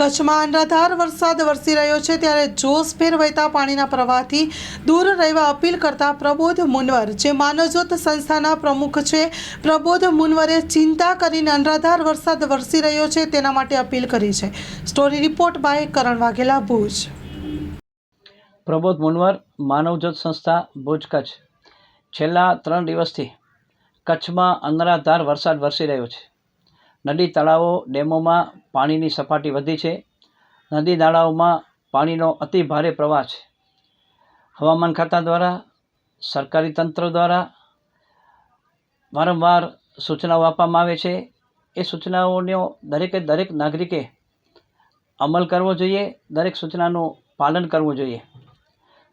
કચ્છમાં અનરાધાર વરસાદ વરસી રહ્યો છે ત્યારે જોશભેર વહેતા પાણીના પ્રવાહથી દૂર રહેવા અપીલ કરતા પ્રબોધ મુનવર, જે માનવજ્યોત સંસ્થાના પ્રમુખ છે. પ્રબોધ મુનવરે ચિંતા કરીને અનરાધાર વરસાદ વરસી રહ્યો છે તેના માટે અપીલ કરી છે. Story report by Karan Vaghela, Bhuj. Prabodh Munvar, Manavjyot સંસ્થા, ભુજ, કચ્છ. છેલ્લા ત્રણ દિવસથી કચ્છમાં અનરાધાર વરસાદ વરસી રહ્યો છે. નદી તળાવો ડેમોમાં પાણીની સપાટી વધી છે. નદી નાળાઓમાં પાણીનો અતિ ભારે પ્રવાહ છે. હવામાન ખાતા દ્વારા, સરકારી તંત્ર દ્વારા વારંવાર સૂચનાઓ આપવામાં આવે છે. એ સૂચનાઓનો દરેકે દરેક નાગરિકે અમલ કરવો જોઈએ. દરેક સૂચનાનું પાલન કરવું જોઈએ.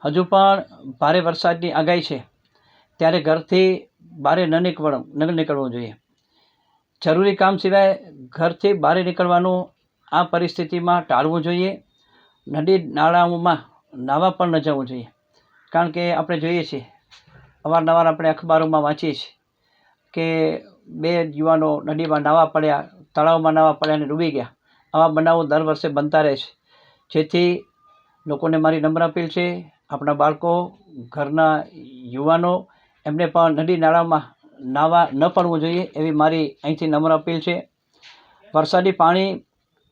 હજુ પણ ભારે વરસાદની આગાહી છે. ત્યારે ઘરથી બહાર ન નીકળ ન નીકળવું જોઈએ. જરૂરી કામ સિવાય ઘરથી બહાર નીકળવાનું આ પરિસ્થિતિમાં ટાળવું જોઈએ. નદી નાળાઓમાં નાહવા પણ ન જવું જોઈએ. કારણ કે આપણે જોઈએ છીએ, અવારનવાર આપણે અખબારોમાં વાંચીએ છીએ કે બે યુવાનો નદીમાં નાહવા પડ્યા, તળાવમાં નાહવા પડ્યા અને ડૂબી ગયા. આવા બનાવો દર વર્ષે બનતા રહે છે. જેથી લોકોને મારી નમ્ર અપીલ છે, આપણા બાળકો, ઘરના યુવાનો, એમને પણ નદી નાળામાં નાહવા ન પડવું જોઈએ એવી મારી અહીંથી નમ્ર અપીલ છે. વરસાદી પાણી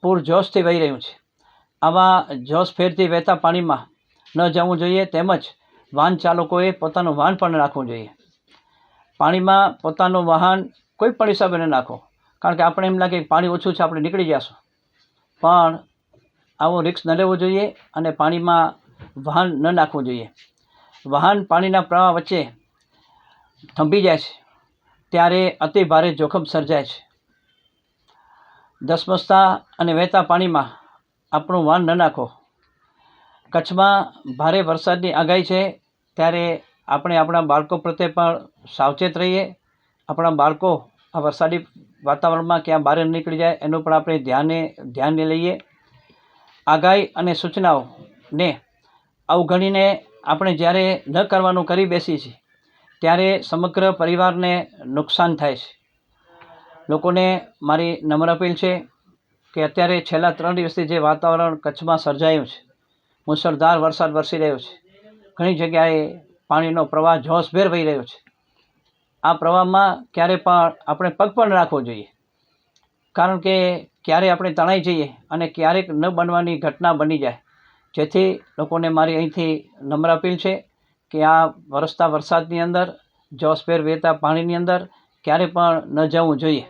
પૂર જોશથી વહી રહ્યું છે. આવા જોશફેરથી વહેતા પાણીમાં ન જવું જોઈએ, તેમજ વાહન ચાલકોએ પોતાનું વાહન પણ રાખવું જોઈએ. પાણીમાં પોતાનું વાહન કોઈ પણ હિસાબે ન નાખો, કારણ કે આપણે એમ લાગે પાણી ઓછું છે, આપણે નીકળી જઈશું. પણ આવો રિક્સ ન લેવો જોઈએ અને પાણીમાં વાહન ન નાખવું જોઈએ. વાહન પાણીના પ્રવાહ વચ્ચે થંભી જાય છે. ત્યારે અતિ ભારે જોખમ સર્જાય છે. ધસમસતા અને વહેતા પાણીમાં આપણું વાન ન નાખો. કચ્છમાં ભારે વરસાદની આગાહી છે, ત્યારે આપણે આપણા બાળકો પ્રત્યે પણ સાવચેત રહીએ. આપણા બાળકો આ વરસાદી વાતાવરણમાં ક્યાં બહાર નીકળી જાય એનું પણ આપણે ધ્યાને ધ્યાને લઈએ. આગાહી અને સૂચનાઓને અવગણીને આપણે જ્યારે ન કરવાનું કરી બેસીએ છીએ ત્યારે સમગ્ર પરિવારને નુકસાન થાય છે. લોકોને મારી નમ્ર અપીલ છે કે અત્યારે છેલ્લા ત્રણ દિવસથી જે વાતાવરણ કચ્છમાં સર્જાયું છે મુસળધાર વરસાદ વરસી રહ્યો છે, ઘણી જગ્યાએ પાણીનો પ્રવાહ જોશભેર વહી રહ્યો છે. આ પ્રવાહમાં ક્યારે પણ આપણે પગ પણ રાખવો જોઈએ. કારણ કે ક્યારે આપણે તણાઈ જઈએ અને ક્યારેક ન બનવાની ઘટના બની જાય. જેથી લોકોને મારી અહીંથી નમ્ર અપીલ છે કે આ વરસતા વરસાદની અંદર જોશભેર વહેતા પાણીની અંદર ક્યારે પણ ન જવું જોઈએ.